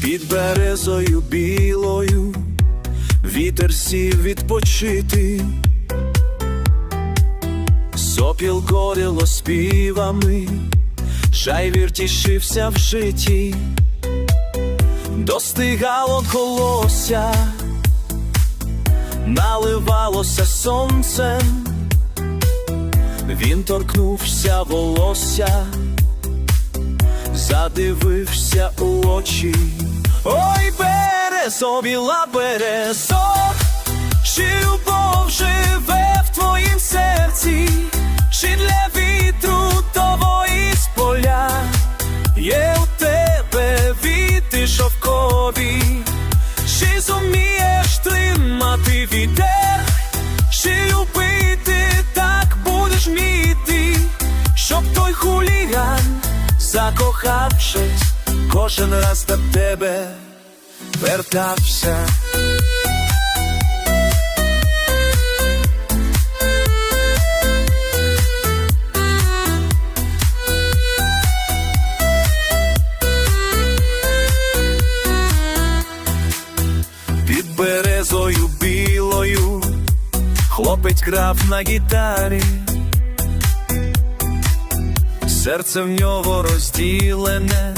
під березою білою, вітер сів відпочити, сопіл корило співами, шайвір тішився в житті, достигало колося, наливалося сонцем, він торкнувся волосся задивився у очі. Ой, березо, біла березо, чи любов живе в твоїм серці, чи для вітру того із поля? Є у тебе віти шовкові, чи зумієш тримати вітер, чи любити так будеш вміти, щоб той хуліган закохавшись, кожен раз до тебе вертався. Під березою білою хлопець грав на гітарі. Серце в нього розділене,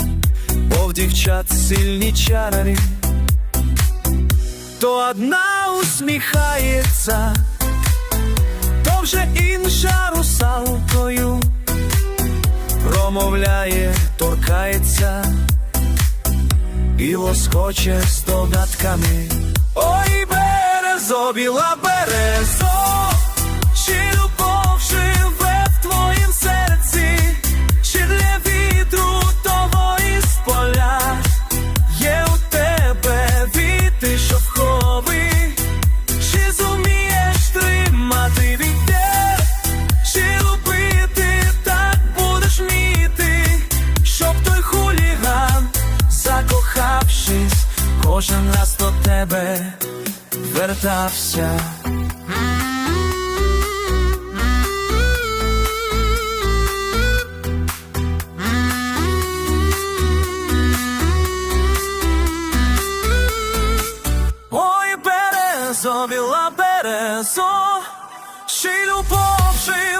мов дівчат сильні чари, то одна усміхається, то вже інша русалкою промовляє, торкається і лоскоче з додатками. Ой, березо, біла березо, кожен раз до тебе вертався. Ой, березо, біла березо, чи любов живе